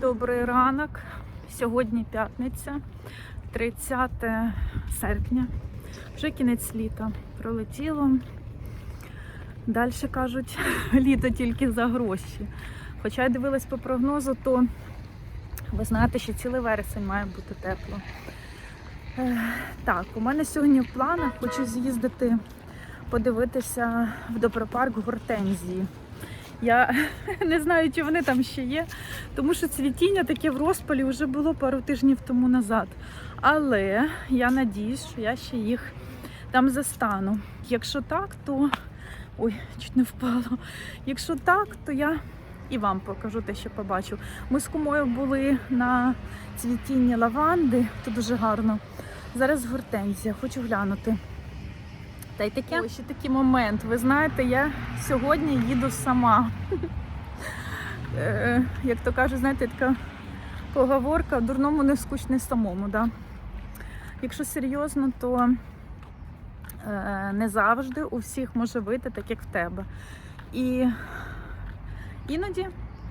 Добрий ранок. Сьогодні п'ятниця, 30 серпня. Вже кінець літа пролетіло. Далі кажуть, літо тільки за гроші. Хоча я дивилась по прогнозу, то ви знаєте, що цілий вересень має бути тепло. Так, у мене сьогодні в планах хочу з'їздити подивитися в добропарк гортензії. Я не знаю, чи вони там ще є, тому що цвітіння таке в розпалі вже було пару тижнів тому назад. Але я надіюсь, що я ще їх там застану. Якщо так, то. Ой, чуть не впало. Якщо так, то я і вам покажу те, що побачу. Ми з кумою були на цвітінні лаванди, то дуже гарно. Зараз гортензія, хочу глянути. Та й таке Ой, ще такий момент. Ви знаєте, я сьогодні їду сама. Е, Як то кажуть, знаєте, така поговорка дурному не скучне самому. Да? Якщо серйозно, то е, не завжди у всіх може вийти так, як в тебе. І іноді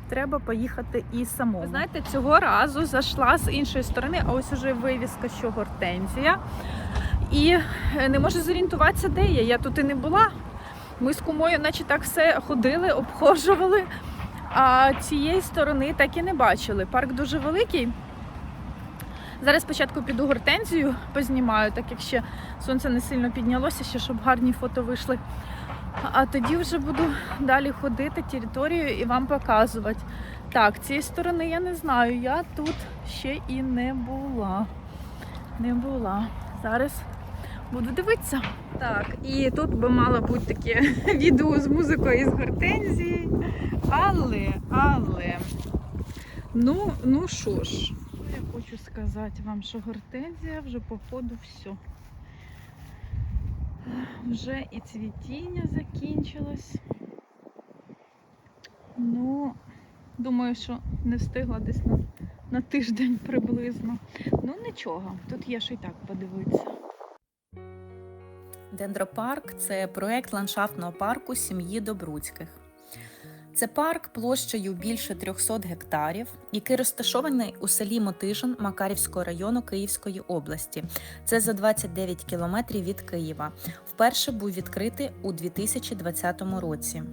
треба поїхати і самому. Ви знаєте, цього разу зайшла з іншої сторони, а ось уже вивіска, що гортензія. І е, не можу зорієнтуватися, де я. Я тут і не була. Ми з кумою, наче так все ходили, обхожували. А цієї сторони так і не бачили. Парк дуже великий. Зараз спочатку піду гортензію познімаю, так як ще сонце не сильно піднялося, ще щоб гарні фото вийшли. А тоді вже буду далі ходити територію і вам показувати. Так, цієї сторони я не знаю. Я тут ще і не була. Не була. Зараз буду дивитися. Так, і тут би мало бути таке відео з музикою і з гортензії. Але, але, ну, ну що ж, я хочу сказати вам, що гортензія вже походу все. Вже і цвітіння закінчилось. Ну, думаю, що не встигла десь на, на тиждень приблизно. Ну нічого, тут є що й так подивитися. Дендропарк це проект ландшафтного парку сім'ї Добруцьких. Це парк площею більше 300 гектарів, який розташований у селі Мотижин Макарівського району Київської області. Це за 29 кілометрів від Києва. Вперше був відкритий у 2020 році.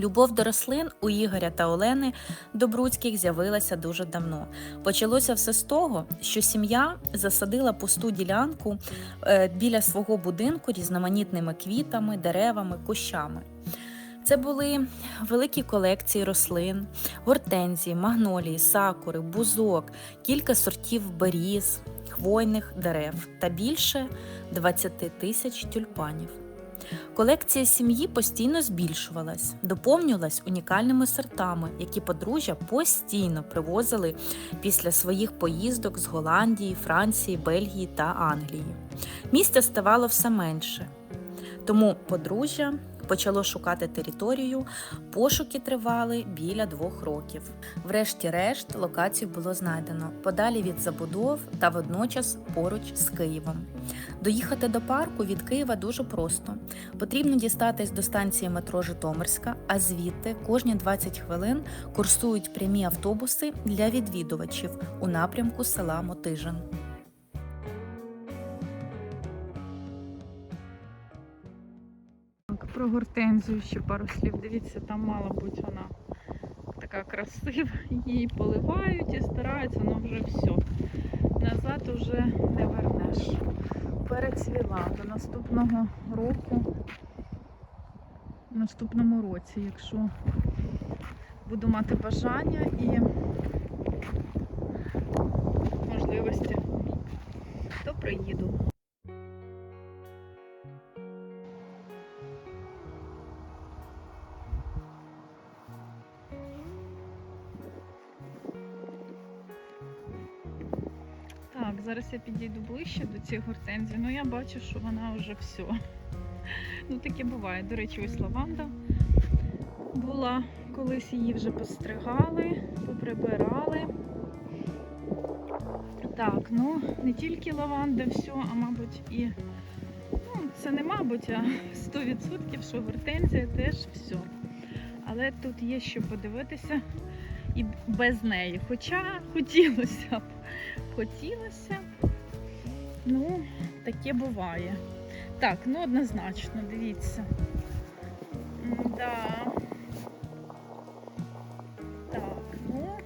Любов до рослин у Ігоря та Олени Добруцьких з'явилася дуже давно. Почалося все з того, що сім'я засадила пусту ділянку е, біля свого будинку різноманітними квітами, деревами, кущами. Це були великі колекції рослин, гортензії, магнолії, сакури, бузок, кілька сортів беріз, хвойних дерев та більше 20 тисяч тюльпанів. Колекція сім'ї постійно збільшувалась, доповнювалась унікальними сортами, які подружжя постійно привозили після своїх поїздок з Голландії, Франції, Бельгії та Англії. Місця ставало все менше. Тому подружжя почало шукати територію. Пошуки тривали біля двох років. Врешті-решт, локацію було знайдено подалі від забудов та водночас поруч з Києвом. Доїхати до парку від Києва дуже просто. Потрібно дістатись до станції метро Житомирська, а звідти кожні 20 хвилин курсують прямі автобуси для відвідувачів у напрямку села Мотижин. Про гортензію ще пару слів. Дивіться, там мала бути вона така красива. Її поливають і стараються, але вже все. Назад уже не вернеш. Перецвіла до наступного року, в наступному році, якщо буду мати бажання і можливості, то приїду. Так, зараз я підійду ближче до цієї гортензії. Ну я бачу, що вона вже все. Ну таке буває. До речі, ось лаванда була. Колись її вже постригали, поприбирали. Так, ну не тільки лаванда, все, а мабуть і. Ну, це не мабуть, а 100%, що гортензія теж все. Але тут є що подивитися і без неї. Хоча хотілося б. Хотілося б. Ну, таке буває. Так, ну однозначно, дивіться. Да. Так, ну.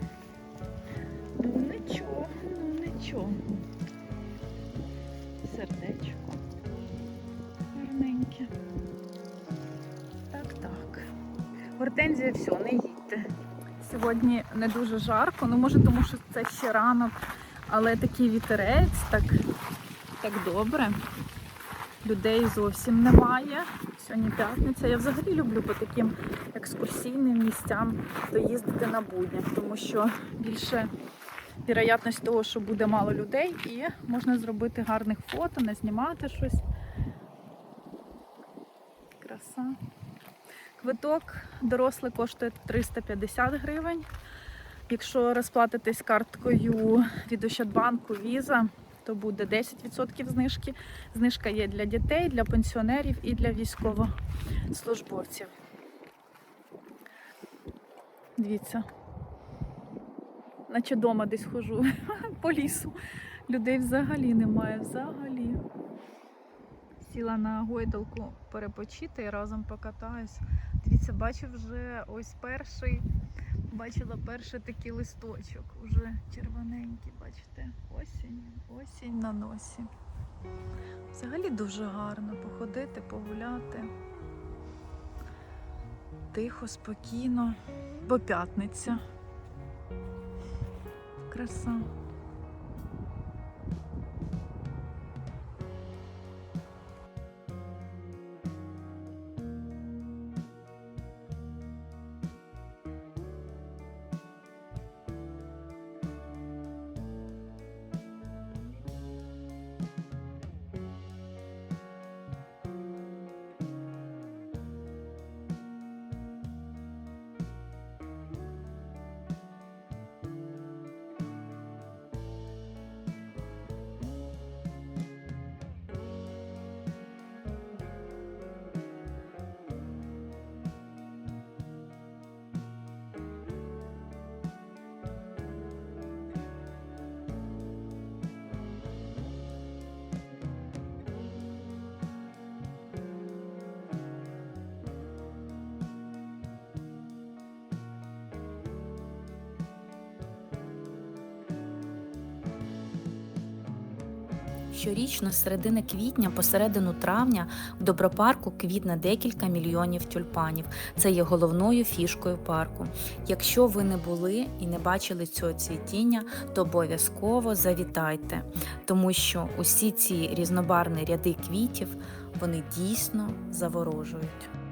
Ну нічого, ну нічого. Сердечко. Гарненьке. Так, так. Гортензія, все, не їдьте. Сьогодні не дуже жарко, ну може тому що це ще ранок, але такий вітерець, так, так добре. Людей зовсім немає. Сьогодні п'ятниця. Я взагалі люблю по таким екскурсійним місцям доїздити на буднях, тому що більше вірогятність того, що буде мало людей, і можна зробити гарних фото, не знімати щось. Краса. Квиток дорослий коштує 350 гривень. Якщо розплатитись карткою від Ощадбанку Віза, то буде 10% знижки. Знижка є для дітей, для пенсіонерів і для військовослужбовців. Дивіться. Наче вдома десь хожу по лісу. Людей взагалі немає, взагалі. Сіла на гойдалку перепочити і разом покатаюсь. Дивіться, бачу вже ось перший, бачила перший такий листочок, уже червоненький, бачите, осінь, осінь на носі. Взагалі дуже гарно походити, погуляти. Тихо, спокійно, бо п'ятниця. Краса. Щорічно з середини квітня по середину травня в добропарку квітне декілька мільйонів тюльпанів. Це є головною фішкою парку. Якщо ви не були і не бачили цього цвітіння, то обов'язково завітайте, тому що усі ці різнобарні ряди квітів вони дійсно заворожують.